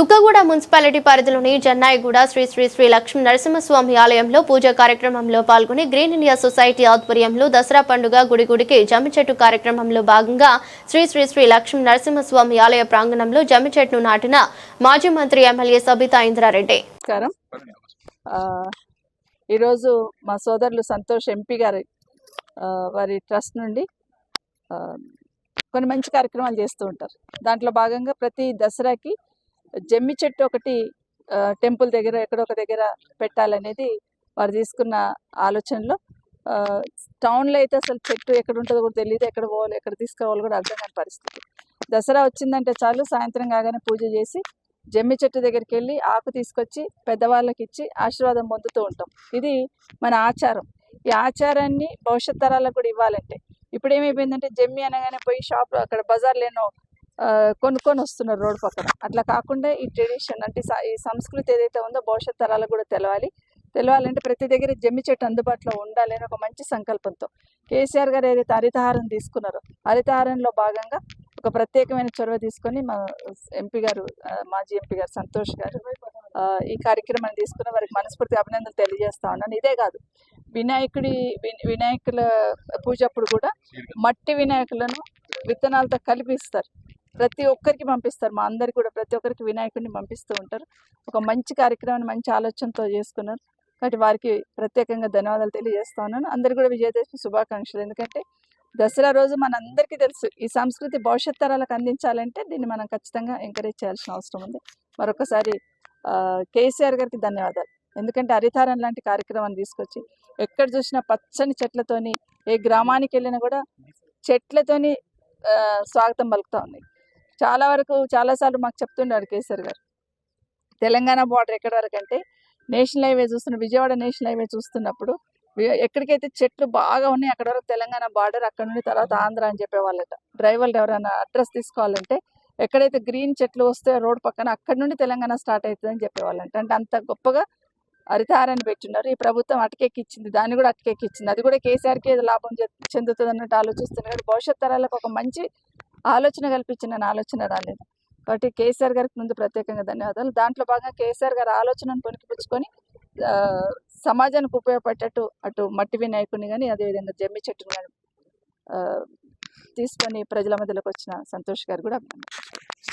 Tukkuguda municipality పరిధిలోని జన్నాయిగూడ శ్రీ శ్రీ శ్రీ లక్ష్మీ నరసింహస్వామి ఆలయంలో పూజా కార్యక్రమంలో పాల్గొని గ్రీన్ ఇండియా సొసైటీ ఆధ్వర్యంలో దసరా పండుగ గుడి గుడికి జమ్మి చెట్టు కార్యక్రమంలో భాగంగా శ్రీ శ్రీ శ్రీ లక్ష్మీ నరసింహస్వామి ఆలయ ప్రాంగణంలో జమ్మి చెట్టును నాటిన మాజీ మంత్రి ఎమ్మెల్యే సబితా ఇంద్రారెడ్డి. ఈరోజు మా సోదరులు సంతోష్ ఎంపీ గారి వారి ట్రస్ట్ నుండి కొన్ని మంచి కార్యక్రమాలు చేస్తూ ఉంటారు. దాంట్లో భాగంగా ప్రతి దసరాకి జమ్మి చెట్టు ఒకటి టెంపుల్ దగ్గర ఎక్కడో ఒక దగ్గర పెట్టాలనేది వారు తీసుకున్న ఆలోచనలో. టౌన్లో అయితే అసలు చెట్టు ఎక్కడ ఉంటుందో కూడా తెలియదు ఎక్కడ పోవాలి ఎక్కడ తీసుకోవాలి కూడా అర్థం కాని పరిస్థితి. దసరా వచ్చిందంటే చాలు సాయంత్రం కాగానే పూజ చేసి జమ్మి చెట్టు దగ్గరికి వెళ్ళి ఆకు తీసుకొచ్చి పెద్దవాళ్ళకి ఇచ్చి ఆశీర్వాదం పొందుతూ ఉంటాం. ఇది మన ఆచారం. ఈ ఆచారాన్ని భవిష్యత్ తరాలకు కూడా ఇవ్వాలంటే. ఇప్పుడు ఏమైపోయిందంటే జమ్మి అనగానే పోయి షాప్లో అక్కడ బజార్లేనో కొనుక్కొని వస్తున్నారు రోడ్డు పక్కన. అట్లా కాకుండా ఈ ట్రెడిషన్ అంటే ఈ సంస్కృతి ఏదైతే ఉందో భవిష్యత్ తరాలకు కూడా తెలవాలి. తెలవాలంటే ప్రతి దగ్గర జమ్మి చెట్టు అందుబాటులో ఉండాలి అని ఒక మంచి సంకల్పంతో. కేసీఆర్ గారు ఏదైతే హరితహారం తీసుకున్నారో హరితహారంలో భాగంగా ఒక ప్రత్యేకమైన చొరవ తీసుకొని మా ఎంపీ గారు మాజీ ఎంపీ గారు సంతోష్ గారు ఈ కార్యక్రమాన్ని తీసుకున్న వారికి మనస్ఫూర్తి అభినందనలు తెలియజేస్తా ఉన్నాను. ఇదే కాదు వినాయకుడి వి- వినాయకుల పూజ అప్పుడు కూడా మట్టి వినాయకులను విత్తనాలతో కలిపిస్తారు. ప్రతి ఒక్కరికి పంపిస్తారు. మా అందరికి కూడా ప్రతి ఒక్కరికి వినాయకుడిని పంపిస్తూ ఉంటారు. ఒక మంచి కార్యక్రమాన్ని మంచి ఆలోచనతో చేసుకున్నారు. కాబట్టి వారికి ప్రత్యేకంగా ధన్యవాదాలు తెలియజేస్తా ఉన్నాను. అందరికీ కూడా విజయదశమి శుభాకాంక్షలు. ఎందుకంటే దసరా రోజు మనందరికీ తెలుసు ఈ సంస్కృతి భవిష్యత్ తరాలకు అందించాలంటే దీన్ని మనం ఖచ్చితంగా ఎంకరేజ్ చేయాల్సిన అవసరం ఉంది. మరొకసారి కేసీఆర్ గారికి ధన్యవాదాలు. ఎందుకంటే హరితారం లాంటి కార్యక్రమాన్ని తీసుకొచ్చి ఎక్కడ చూసినా పచ్చని చెట్లతోని ఏ గ్రామానికి వెళ్ళినా కూడా చెట్లతోని స్వాగతం పలుకుతూ ఉంది. చాలా వరకు చాలాసార్లు మాకు చెప్తున్నారు కేసీఆర్ గారు. తెలంగాణ బార్డర్ ఎక్కడి వరకు అంటే నేషనల్ హైవే చూస్తున్న విజయవాడ నేషనల్ హైవే చూస్తున్నప్పుడు ఎక్కడికైతే చెట్లు బాగా ఉన్నాయి అక్కడ వరకు తెలంగాణ బార్డర్ అక్కడ నుండి తర్వాత ఆంధ్ర అని చెప్పేవాళ్ళట. డ్రైవర్లు ఎవరైనా అడ్రస్ తీసుకోవాలంటే ఎక్కడైతే గ్రీన్ చెట్లు వస్తే రోడ్ పక్కన అక్కడ నుండి తెలంగాణ స్టార్ట్ అవుతుందని చెప్పేవాళ్ళంట. అంటే అంత గొప్పగా హరితహారాన్ని పెట్టినారు ఈ ప్రభుత్వం అటకెక్కిచ్చింది దాన్ని కూడా అటకెక్కిచ్చింది. అది కూడా కేసీఆర్కి లాభం చెందుతుంది అన్నట్టు ఆలోచిస్తున్నారు. భవిష్యత్ తరాలకు ఒక మంచి ఆలోచన కల్పించిన ఆలోచన రాలేదు కాబట్టి కేసీఆర్ గారికి ముందు ప్రత్యేకంగా ధన్యవాదాలు దాంట్లో భాగంగా కేసీఆర్ గారి ఆలోచనను పొనికిపుచ్చుకొని సమాజానికి ఉపయోగపడేటట్టు అటు మట్టి వినాయకుడిని కానీ అదేవిధంగా జమ్మి చెట్టుని కానీ తీసుకొని ప్రజల మధ్యలోకి వచ్చిన సంతోష్ గారు కూడా అభినందనలు.